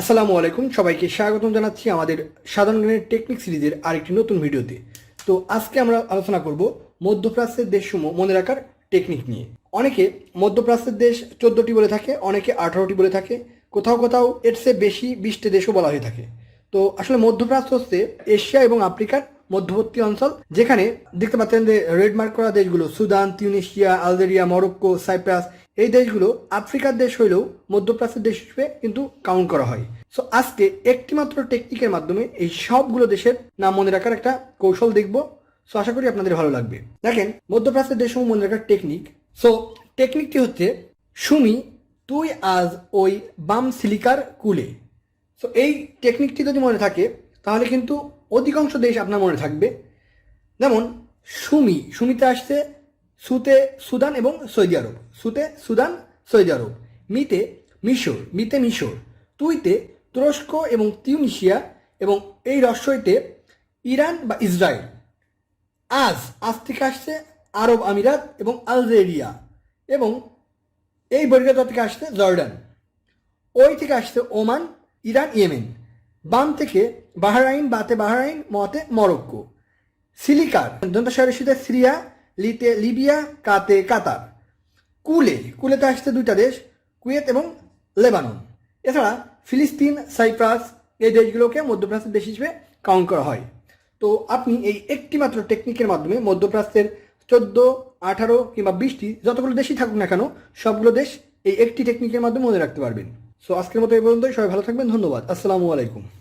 আসসালামু আলাইকুম, সবাইকে স্বাগতম জানাচ্ছি আমাদের সাধারণ জ্ঞানের টেকনিক সিরিজের আরেকটি নতুন ভিডিওতে। তো আজকে আমরা আলোচনা করব মধ্যপ্রাচ্যের দেশসমূহ মনে রাখার টেকনিক নিয়ে। অনেকে মধ্যপ্রাচ্যের দেশ চোদ্দোটি বলে থাকে, অনেকে আঠারোটি বলে থাকে, কোথাও কোথাও এর চেয়ে বেশি বিশটি দেশও বলা হয়ে থাকে। তো আসলে মধ্যপ্রাচ্য হচ্ছে এশিয়া এবং আফ্রিকার মধ্যবর্তী অঞ্চল, যেখানে দেখতে পাচ্ছেন যে রেড মার্ক করা দেশগুলো, Sudan, Tunisia, Algeria, Morocco, Cyprus এই দেশগুলো আফ্রিকার দেশ হইলেও মধ্যপ্রাচ্যের দেশ হিসেবে কিন্তু কাউন্ট করা হয়। সো আজকে একটিমাত্র টেকনিকের মাধ্যমে এই সবগুলো দেশের নাম মনে রাখার একটা কৌশল দেখব। সো আশা করি আপনাদের ভালো লাগবে। দেখেন, মধ্যপ্রাচ্যের দেশ মনে রাখার টেকনিক সো টেকনিকটি হচ্ছে, সুমি, তুই আজ ওই বাম সিলিকার কুলে। সো এই টেকনিকটি যদি মনে থাকে, তাহলে কিন্তু অধিকাংশ দেশ আপনার মনে থাকবে। যেমন, সুমি, সুমিতে আসছে সুতে সুদান এবং সৌদি আরব। সুতে সুদান, সৌদি আরব। মিতে মিশর মিতে মিশর। তুইতে তুরস্ক এবং তিউনিশিয়া এবং এই রস্যইতে ইরান বা ইসরায়েল। আজ আজ থেকে আসছে আরব আমিরাত এবং আলজেরিয়া এবং এই বর্গীয়তা থেকে আসছে জর্ডান। ওই থেকে আসছে ওমান, ইরান, ইয়েমেন। বাম থেকে বাহরাইন, বাতে বাহরাইন, মতে মরক্কো। সিলিকার দন্তস্বরসিতে সিরিয়া লিতে, লিবিয়া, কাতে, কাতার। কুলে কুলেতে আসছে দুইটা দেশ, কুয়েত এবং লেবানন। এছাড়া ফিলিস্তিন, সাইপ্রাস, এই দেশগুলোকে মধ্যপ্রাচ্যের দেশ হিসেবে কাউন্ট করা হয়। তো আপনি এই একটি মাত্র টেকনিকের মাধ্যমে মধ্যপ্রাচ্যের চোদ্দ, আঠারো কিংবা বিশটি যতগুলো দেশই থাকুক না কেন, সবগুলো দেশ এই একটি টেকনিকের মাধ্যমে মনে রাখতে পারবেন। সো আজকের মতো এই পর্যন্তই। সবাই ভালো থাকবেন। ধন্যবাদ। আসসালামু আলাইকুম।